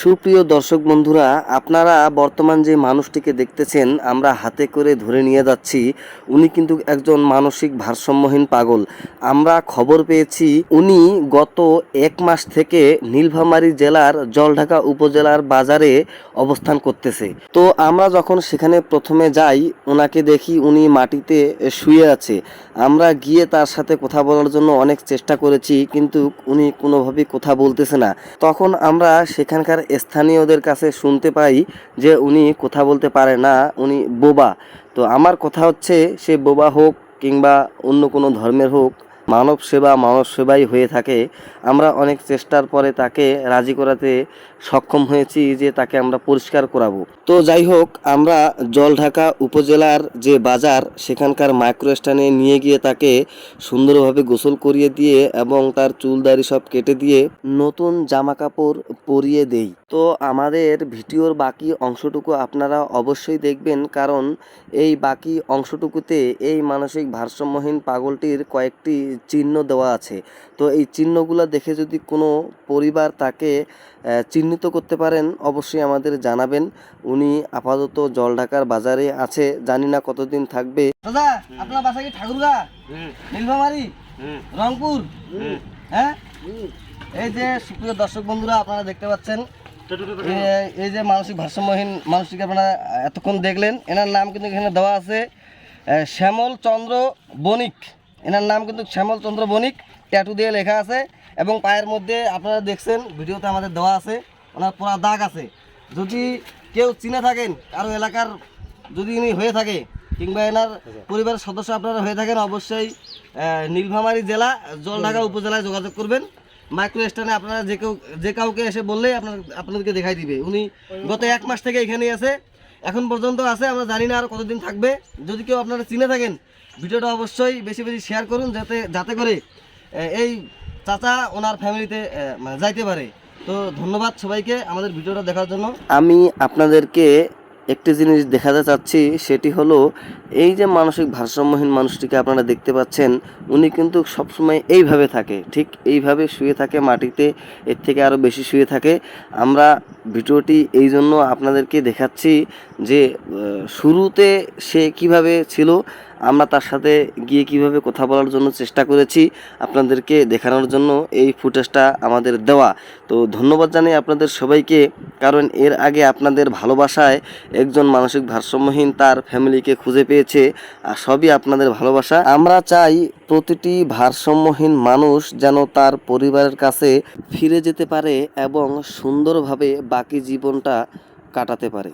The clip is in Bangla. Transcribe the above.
সুপ্রিয় দর্শক বন্ধুরা, আপনারা বর্তমান যে মানুষটিকে দেখতেছেন, আমরা হাতে করে ধরে নিয়ে যাচ্ছি। উনি কিন্তু একজন মানসিক ভারসাম্যহীন পাগল। আমরা খবর পেয়েছি, উনি গত এক মাস থেকে নীলফামারী জেলার জলঢাকা উপজেলার বাজারে অবস্থান করতেছে। তো আমরা যখন সেখানে প্রথমে যাই ওনাকে দেখি উনি মাটিতে শুয়ে আছে। আমরা গিয়ে তার সাথে কথা বলার জন্য অনেক চেষ্টা করেছি, কিন্তু উনি কোনোভাবেই কথা বলতেছে না। তখন আমরা সেখানকার স্থানীয়দের কাছে শুনতে পাই যে উনি কথা বলতে পারে না, উনি বোবা। তো আমার কথা হচ্ছে সে বোবা হোক কিংবা অন্য কোনো ধর্মের হোক মানব সেবা মানব সেবাই হয়ে থাকে। আমরা অনেক চেষ্টার পরে তাকে রাজি করাতে সক্ষম হয়েছি যে তাকে আমরা পরিষ্কার করাবো। তো যাই হোক, আমরা জলঢাকা উপজেলার যে বাজার, সেখানকার মাইক্রোস্টানে নিয়ে গিয়ে তাকে সুন্দরভাবে গোসল করিয়ে দিয়ে এবং তার চুল দাড়ি সব কেটে দিয়ে নতুন জামা কাপড় পরিয়ে দেই। তো আমাদের ভিডিওর বাকি অংশটুকু আপনারা অবশ্যই দেখবেন, কারণ এই বাকি অংশটুকুতে এই মানসিক ভারসাম্যহীন পাগলটির কয়েকটি চিহ্ন দেওয়া আছে। তো এই চিহ্নগুলো দেখে যদি কোনো পরিবার তাকে চিহ্নিত করতে পারেন অবশ্যই আমাদের জানাবেন। উনি আপাতত জলঢাকার বাজারে আছে জানি না কতদিন থাকবে। দাদা আপনার বাসা কি ঠাকুরগা? নীলফামারি? রংপুর? হ্যাঁ? এই যে সুপ্রিয় দর্শক বন্ধুরা আপনারা দেখতে পাচ্ছেন এই- এই যে মানসিক ভারসাম্যহীন মানুষটিকে আপনারা এতক্ষণ দেখলেন। এনার নাম কিন্তু এখানে দেওয়া আছে শ্যামল চন্দ্র বণিক। এনার নাম কিন্তু শ্যামল চন্দ্র বণিক ট্যাটু দিয়ে লেখা আছে। এবং পায়ের মধ্যে আপনারা দেখছেন, ভিডিওতে আমাদের দেওয়া আছে, ওনার পোড়া দাগ আছে। যদি কেউ চিনে থাকেন, কারও এলাকার যদি ইনি হয়ে থাকে, কিংবা এনার পরিবারের সদস্য আপনারা হয়ে থাকেন, অবশ্যই নীলফামারী জেলা, জলঢাকা উপজেলায় যোগাযোগ করবেন। মাইক্রো স্ট্যান্ডে আপনারা যে কেউ যে কাউকে এসে বললেই আপনার আপনাদেরকে দেখাই দিবে। উনি গত এক মাস থেকে এখানেই আছে। এখন পর্যন্ত আছে, আমরা জানি না আর কতদিন থাকবে। যদি কেউ আপনারা চিনে থাকেন, ভিডিওটা অবশ্যই বেশি বেশি শেয়ার করুন, যাতে যাতে করে এই চাচা ওনার ফ্যামিলিতে মানে যাইতে পারে। তো ধন্যবাদ সবাইকে আমাদের ভিডিওটা দেখার জন্য। আমি আপনাদেরকে একটি জিনিস দেখাতে চাচ্ছি, সেটি হলো এই যে মানসিক ভারসাম্যহীন মানুষটিকে আপনারা দেখতে পাচ্ছেন, উনি কিন্তু সবসময় এইভাবে থাকে। ঠিক এইভাবে শুয়ে থাকে মাটিতে, এর থেকে আরও বেশি শুয়ে থাকে। আমরা ভিডিওটি এই জন্য আপনাদেরকে দেখাচ্ছি যে শুরুতে সে কীভাবে ছিল আমরা তার সাথে গিয়ে কীভাবে কথা বলার জন্য চেষ্টা করেছি আপনাদেরকে দেখানোর জন্য এই ফুটেজটা আমাদের দেওয়া। তো ধন্যবাদ জানাই আপনাদের সবাইকে, কারণ এর আগে আপনাদের ভালোবাসায় একজন মানসিক ভারসাম্যহীন তার ফ্যামিলিকে খুঁজে পেয়েছে, আর সবই আপনাদের ভালোবাসা। আমরা চাই প্রতিটি ভারসাম্যহীন মানুষ যেন তার পরিবারের কাছে ফিরে যেতে পারে এবং সুন্দরভাবে বাকি জীবনটা কাটাতে পারে।